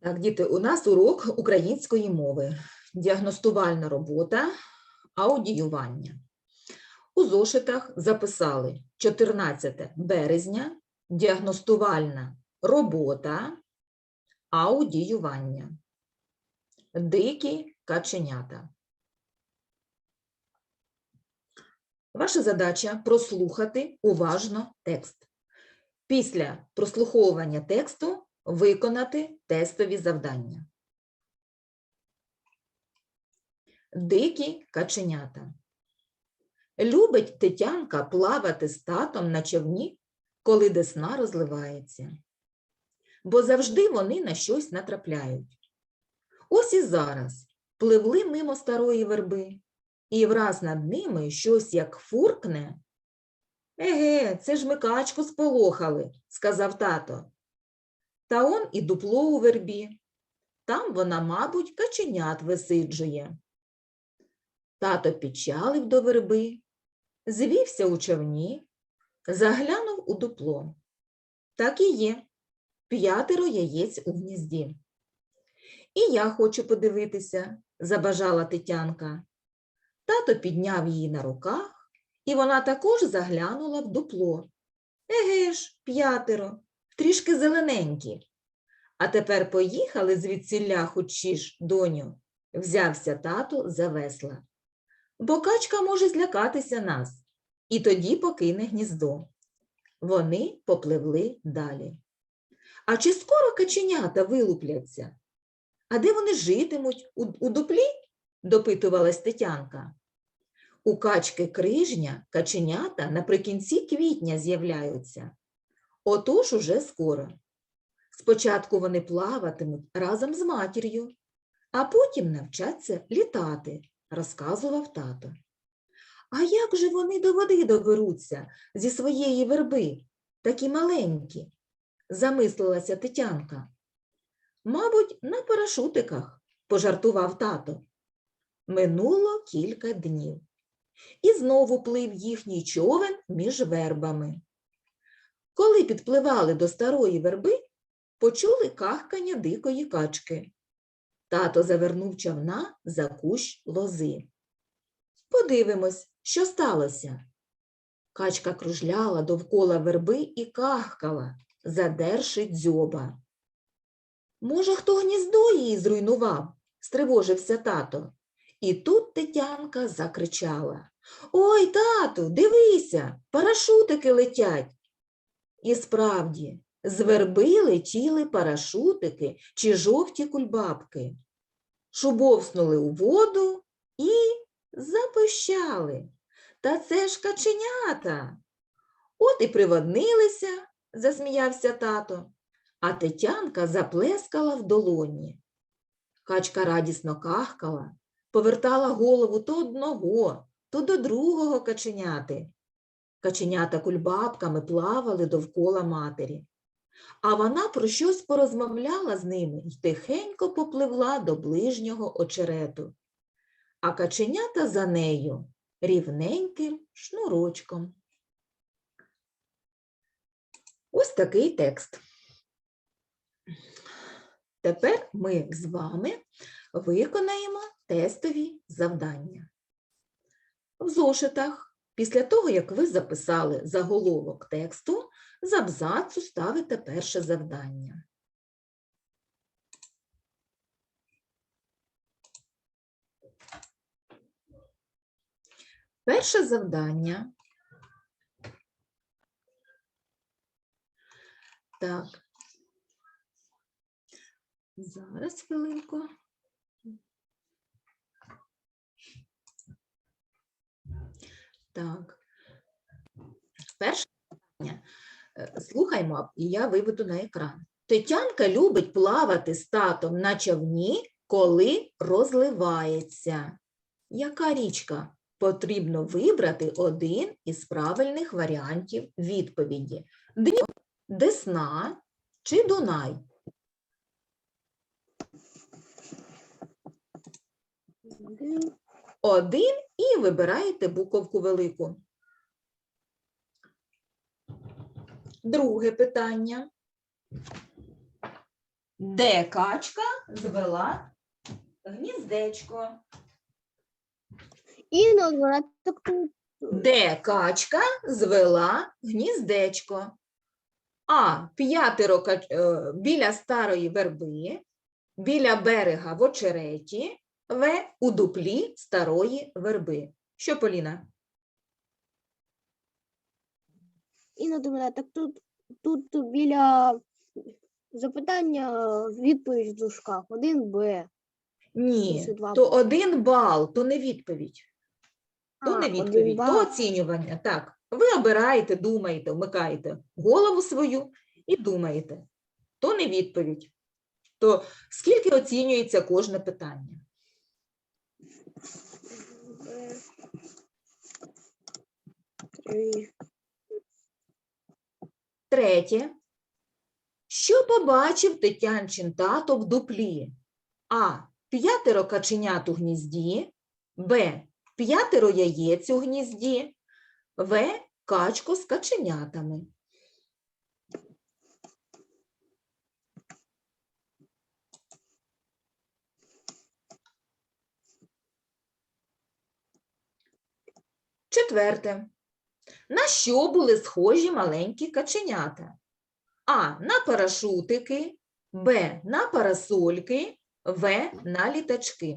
Так, діти, у нас урок української мови, діагностувальна робота, аудіювання. У зошитах записали 14 березня, діагностувальна робота, аудіювання. Дикі каченята. Ваша задача прослухати уважно текст. Після прослуховування тексту виконати тестові завдання. Дикі каченята. Любить Тетянка плавати з татом на човні, коли десна розливається. Бо завжди вони на щось натрапляють. Ось і зараз пливли мимо старої верби, і враз над ними щось як фуркне. Еге, це ж ми качку сполохали, сказав тато. Та он і дупло у вербі. Там вона, мабуть, каченят висиджує. Тато підчалив до верби, звівся у човні, заглянув у дупло. Так і є, п'ятеро яєць у гнізді. І я хочу подивитися, забажала Тетянка. Тато підняв її на руках, і вона також заглянула в дупло. Еге ж, п'ятеро, трішки зелененькі. А тепер поїхали звідсіля хочеш, доню, взявся тато за весла. Бо качка може злякатися нас, і тоді покине гніздо. Вони попливли далі. А чи скоро каченята вилупляться? А де вони житимуть? У, у дуплі? допитувалась Тетянка. У качки крижня каченята наприкінці квітня з'являються. Отож уже скоро. Спочатку вони плаватимуть разом з матір'ю, а потім навчаться літати, розказував тато. А як же вони до води доберуться зі своєї верби, такі маленькі? замислилася Тетянка. Мабуть, на парашутиках, пожартував тато. Минуло кілька днів. І знову плив їхній човен між вербами. Коли підпливали до старої верби, почули кахкання дикої качки. Тато завернув човна за кущ лози. Подивимось, що сталося. Качка кружляла довкола верби і кахкала, задерши дзьоба. Може, хто гніздо її зруйнував? стривожився тато. І тут Тетянка закричала Ой, тату, дивися, парашутики летять. І справді, з верби летіли парашутики чи жовті кульбабки. Шубовснули у воду і запищали. Та це ж каченята. От і приводнилися, засміявся тато, а Тетянка заплескала в долоні. Качка радісно кахкала, повертала голову то одного, то до другого каченяти. Каченята кульбабками плавали довкола матері. А вона про щось порозмовляла з ними і тихенько попливла до ближнього очерету. А каченята за нею рівненьким шнурочком. Ось такий текст. Тепер ми з вами виконаємо тестові завдання. В зошитах, після того, як ви записали заголовок тексту, з абзацу ставите перше завдання. Перше завдання. Так. Зараз хвилинку. Так. Перше питання. Е, Слухаймо, і я виведу на екран. Тетянка любить плавати з татом на човні, коли розливається. Яка річка? Потрібно вибрати один із правильних варіантів відповіді. Дніпро, Десна чи Дунай? Один і вибираєте буковку велику. Друге питання. Де качка звела гніздечко? Інна звела так. Де качка звела гніздечко? А. П'ятеро е, біля старої верби, біля берега в очереті, В. У дуплі старої верби. Що, Поліна? Інна звела так тут, тут біля запитання відповідь в дужках. Один Б. Ні, Це два то один бал, то не відповідь. То А, не відповідь, то оцінювання. Так, ви обираєте, думаєте, вмикаєте голову свою і думаєте. То не відповідь. То скільки оцінюється кожне питання? Б. Три. Третє. Що побачив Тетянчин тато в дуплі? А. П'ятеро каченят у гнізді. Б. П'ятеро яєць у гнізді. В. Качку з каченятами. Четверте. На що були схожі маленькі каченята? А. На парашутики, Б. На парасольки, В. На літачки.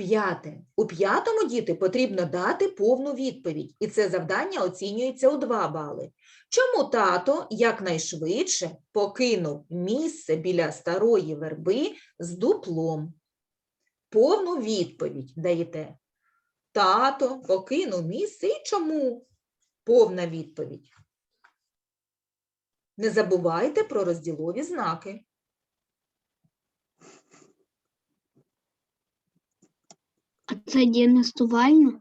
П'яте. У п'ятому діти потрібно дати повну відповідь, і це завдання оцінюється у 2 бали. Чому тато якнайшвидше покинув місце біля старої верби з дуплом? Повну відповідь даєте. Тато покинув місце і чому? Повна відповідь. Не забувайте про розділові знаки. А це діагностувально?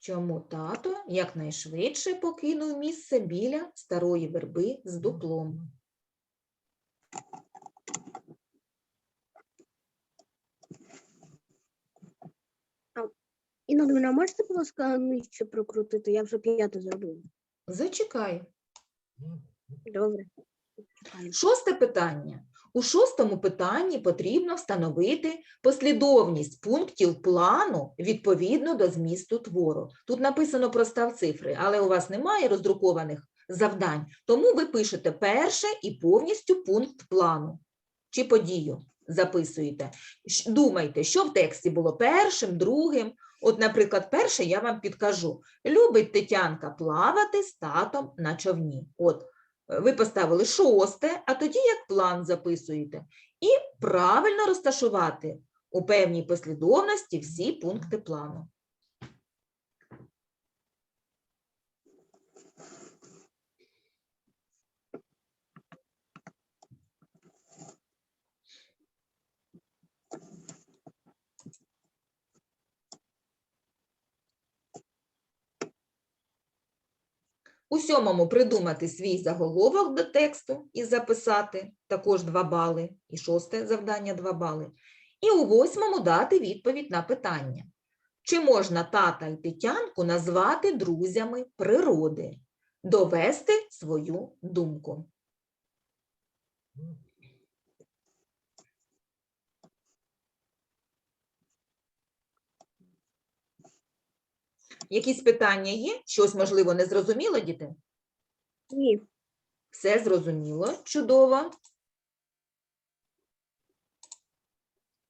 Чому тато якнайшвидше покинув місце біля старої верби з дуплом? Інна Дмитра, можете, будь ласка, нижче прокрутити? Я вже п'яте зробила. Зачекай. Добре. Шосте питання. У шостому питанні потрібно встановити послідовність пунктів плану відповідно до змісту твору. Тут написано простав цифри, але у вас немає роздрукованих завдань, тому ви пишете перше і повністю пункт плану чи подію записуєте. Думайте, що в тексті було першим, другим. От, наприклад, перше я вам підкажу. Любить Тетянка плавати з татом на човні. От, е, ви поставили шосте, а тоді як план записуєте. І правильно розташувати у певній послідовності всі пункти плану. У сьомому придумати свій заголовок до тексту і записати також 2 бали, і шосте завдання 2 бали. І у восьмому дати відповідь на питання. Чи можна тата і Тетянку назвати друзями природи? Довести свою думку. Якісь питання є? Щось, можливо, не зрозуміло, діти? Ні. Все зрозуміло, чудово.